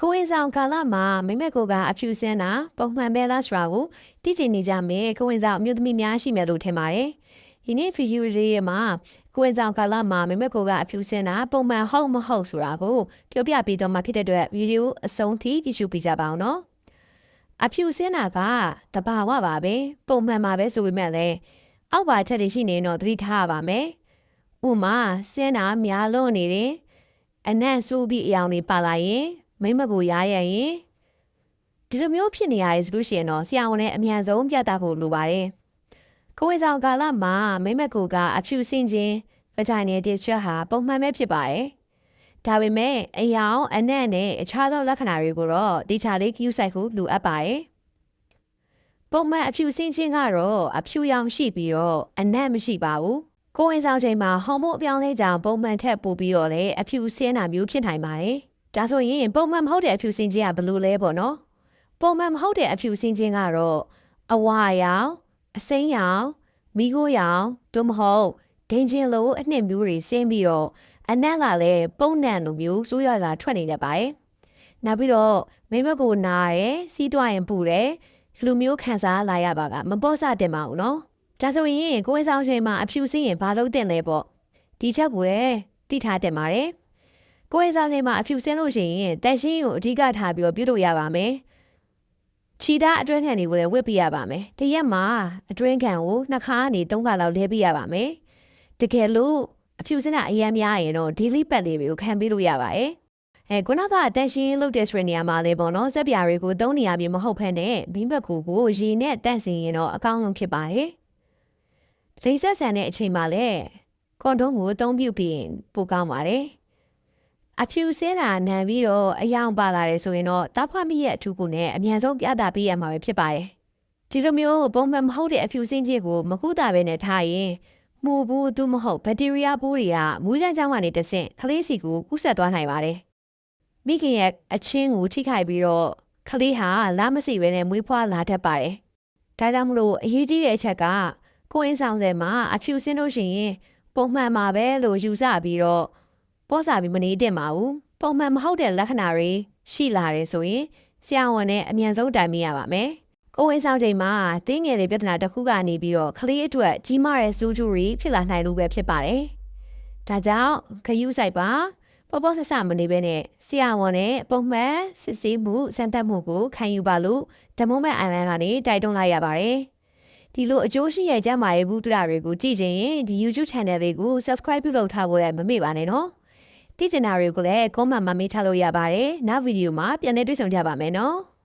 ကိုဝင်ဆောင်ကာလမှာမိမက်ကိုကအဖြူစင်းတာပုံမှန်ပဲလားဆိုတာကိုသိချင်နေကြမယ်ကိုဝင်ဆောင်အမျိုးသမီးများရှိမယ်လို့ထင်ပါတယ်ဒီနေ့ဗီဒီယိုလေးရဲ့မှာကိုဝင်ဆောင်ကာလမှာမိမက်ကိုကအဖြူစင်းတာပုံမှန်ဟုတ်မဟုတ်ဆိုတာကိုပြောပြပေးတော့မှဖြစ်တဲ့အတွက်ဗီဒီယိုအဆုံးထိကြည့်ရှုပေးကြပါအောင်နော်အဖြူစင်းတာကတဘာဝပါပဲပုံမှန်ပါပဲဆိုပေမဲ့လည်းအောက်ပါချက်တွေရှိနေတော့သတိထားရပါမယ်ဥမာစင်းတာများလွန်နေတယ်အနက်ဆိုးပြီးအယောင်တွေပါလာရင် မိမကိုရားရရင်ဒီလိုမျိုးဖြစ်နေရတယ်ဆိုလို့ရှိရင်တော့ဆရာဝန်နဲ့အမြန်ဆုံးပြသဖို့လိုပါတယ်။ကိုယ်ဝင်ဆောင်ကာလမှာမိမကိုကအဖြူစင်ခြင်း vagina discharge ဟာပုံမှန်ပဲဖြစ်ပါတယ်။ဒါပေမဲ့အယောင်အနက်နဲ့အခြားသောလက္ခဏာတွေကိုတော့တိကျလေး cue ဆိုင်ဖို့လိုအပ်ပါတယ်။ပုံမှန်အဖြူစင်ခြင်းကတော့အဖြူရောင်ရှိပြီးတော့အနက်မရှိပါဘူး။ကိုယ်ဝင်ဆောင်ချိန်မှာဟော်မုန်းအပြောင်းလဲကြောင့်ပုံမှန်ထက်ပိုပြီးတော့လည်းအဖြူဆင်းတာမျိုးဖြစ်နိုင်ပါတယ်။ ဒါဆိုရင်ပုံမှန်မဟုတ်တဲ့အဖြူစင်ခြင်းကဘယ်လိုလဲပေါ့နော်ပုံမှန်မဟုတ်တဲ့အဖြူစင်ခြင်းကတော့အဝါရောင်အစိမ်းရောင်မိခိုးရောင်တို့မဟုတ်ဒိန်ချင်းလိုအနှစ်မျိုးတွေဆင်းပြီးတော့အနက်ကလည်းပုံနံလိုမျိုးစိုးရတာထွက်နေတတ်ပါတယ်နောက်ပြီးတော့မိမကိုနားတယ်စီးသွားရင်ပူတယ်လူမျိုးခံစားလာရပါကမပေါ့စတင်ပါဘူးနော်ဒါဆိုရင်ကိုယ်ဆောင်ချိန်မှာအဖြူစင်းရင်ဘာလို့တင်လဲပေါ့ဒီချက်ကိုလည်းတိထားတင်ပါတယ် ကိုယ်စားလေးမှာအဖြူစင်းလို့ရှိရင်တက်ရှင်းကိုအဓိကထားပြီးတော့ပြုလုပ်ရပါမယ်။ခြိသားအတွင်းခံတွေကိုလည်းဝစ်ပြရပါမယ်။တရက်မှာအတွင်းခံကိုနှစ်ခါကနေသုံးခါလောက်လဲပြရပါမယ်။တကယ်လို့အဖြူစင်းကအရန်များရင်တော့ daily pad လေးတွေကိုခံပေးလို့ရပါတယ်။အဲခုနကအတက်ရှင်းလုပ်တဲ့ဆိုတဲ့နေရာမှာလေပေါ့နော်စက်ပြာတွေကိုသုံးနေရပြီမဟုတ်ဖ ೇನೆ ဘင်းဘက်ကိုကိုရေနဲ့တက်စင်ရင်တော့အကောင်းဆုံးဖြစ်ပါတယ်။လိမ့်ဆက်ဆန်တဲ့အချိန်မှာလည်းကွန်ဒုံးကိုအသုံးပြုပြီးပိုကောင်းပါတယ်။ အဖြူစင်းတာနံပြီးတော့အယောင်ပါလာတယ်ဆိုရင်တော့တားဖွားမိရဲ့အထူးကိုနဲ့အမြန်ဆုံးပြသပေးရမှာပဲဖြစ်ပါတယ်။ဒီလိုမျိုးပုံမှန်မဟုတ်တဲ့အဖြူစင်းခြင်းကိုမကုတာပဲနဲ့ထားရင်မှုဘူးသူမဟုတ်ဘက်တီးရီးယားပိုးတွေကမူးတန်းချောင်းကနေတဆင့်ကလေးစီကိုကူးဆက်သွားနိုင်ပါတယ်။မိခင်ရဲ့အချင်းကိုထိခိုက်ပြီးတော့ကလေးဟာလာမစီပဲနဲ့မွေးဖွားလာတတ်ပါတယ်။ဒါကြောင့်မလို့အရေးကြီးတဲ့အချက်ကကိုယ်အင်းဆောင်စဲမှာအဖြူစင်းလို့ရှိရင်ပုံမှန်မှာပဲလို့ယူဆပြီးတော့ ပေါ့စာပြီးမနေတင်ပါဘူးပုံမှန်မဟုတ်တဲ့လက္ခဏာတွေရှိလာတယ်ဆိုရင်ဆရာဝန်နဲ့အမြန်ဆုံးတိုင်မိရပါမယ်ကိုဝင်ဆောင်ချိန်မှာတင်းငယ်တွေပြဿနာတစ်ခုကနေပြီးတော့ကလေးအတွက်ကြီးမားတဲ့စူးကျူရီဖြစ်လာနိုင်လို့ပဲဖြစ်ပါတယ်ဒါကြောင့်ခယူးဆိုင်ပါပေါ်ပေါ်ဆဆမနေဘဲနဲ့ဆရာဝန်နဲ့ပုံမှန်စစ်ဆေးမှုစမ်းသပ်မှုကိုခံယူပါလို့ဓမ္မမဲ့အိုင်လန်ကနေတိုက်တွန်းလိုက်ရပါတယ်ဒီလိုအကျိုးရှိရဲ့ကျမ်းမာရေးဘူးတရာတွေကိုကြည့်ချင်ရင်ဒီ YouTube channel လေးကို subscribe ပြုလုပ်ထားဖို့လည်းမမေ့ပါနဲ့နော် သိချင်တာတွေကိုလည်း comment မှာမေးထားလို့ရပါတယ်နောက်ဗီဒီယိုမှာပြန်လည်တွေ့ဆုံကြပါမယ်နော်